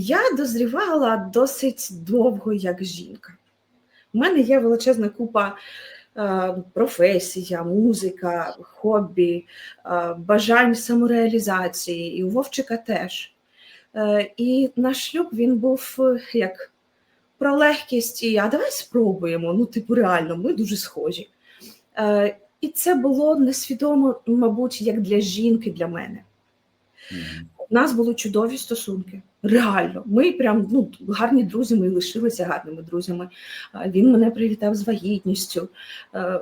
Я дозрівала досить довго як жінка. У мене є величезна купа е, професія, музика, хобі, е, бажань самореалізації, і у Вовчика теж. Е, і наш шлюб він був як про легкість, і а давай спробуємо. Ну, типу, реально, ми дуже схожі. І це було несвідомо, мабуть, як для жінки, для мене. У нас були чудові стосунки. Реально, ми прям ну, гарні друзі, ми лишилися гарними друзями. Він мене привітав з вагітністю. Е,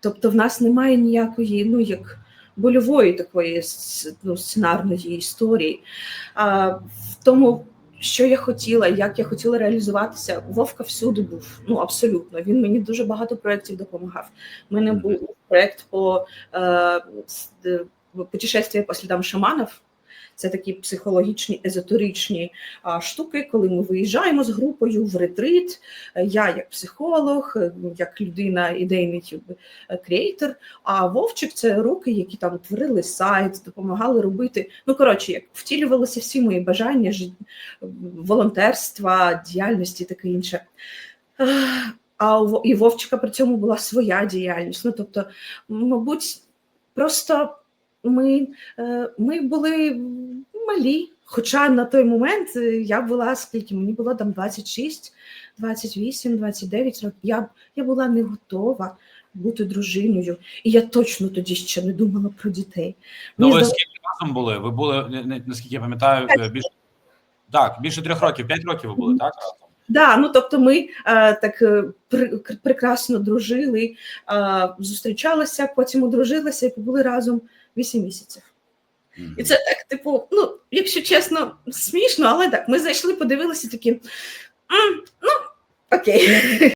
Тобто, в нас немає ніякої, ну як больової такої ну, сценарної історії. А в тому, що я хотіла, як я хотіла реалізуватися, Вовка всюди був. Ну абсолютно. Він мені дуже багато проєктів допомагав. У мене був проєкт по е, е, путешествие по слідам шаманів. Це такі психологічні, езотеричні штуки, коли ми виїжджаємо з групою в ретрит. Я як психолог, як людина, ідейний е, креатор, а Вовчик це руки, які там творили сайт, допомагали робити. Ну коротше, як втілювалися всі мої бажання, волонтерства, діяльності, таке інше. А і Вовчика при цьому була своя діяльність. Ну тобто, мабуть, просто ми, е, ми були малі. Хоча на той момент е, я була скільки мені було там 26, 28, 29 років. Я, я була не готова бути дружиною, і я точно тоді ще не думала про дітей. Ну, ви скільки разом були? Ви були, наскільки я пам'ятаю, е, більше так, більше трьох років, п'ять років ви були, так? разом? Да, ну тобто ми е, так е, пр- прекрасно дружили, е, зустрічалися, потім одружилися і побули разом 8 місяців. Мгм. І це так, типу, ну, якщо чесно, смішно, але так, ми зайшли, подивилися такі. Ну, окей.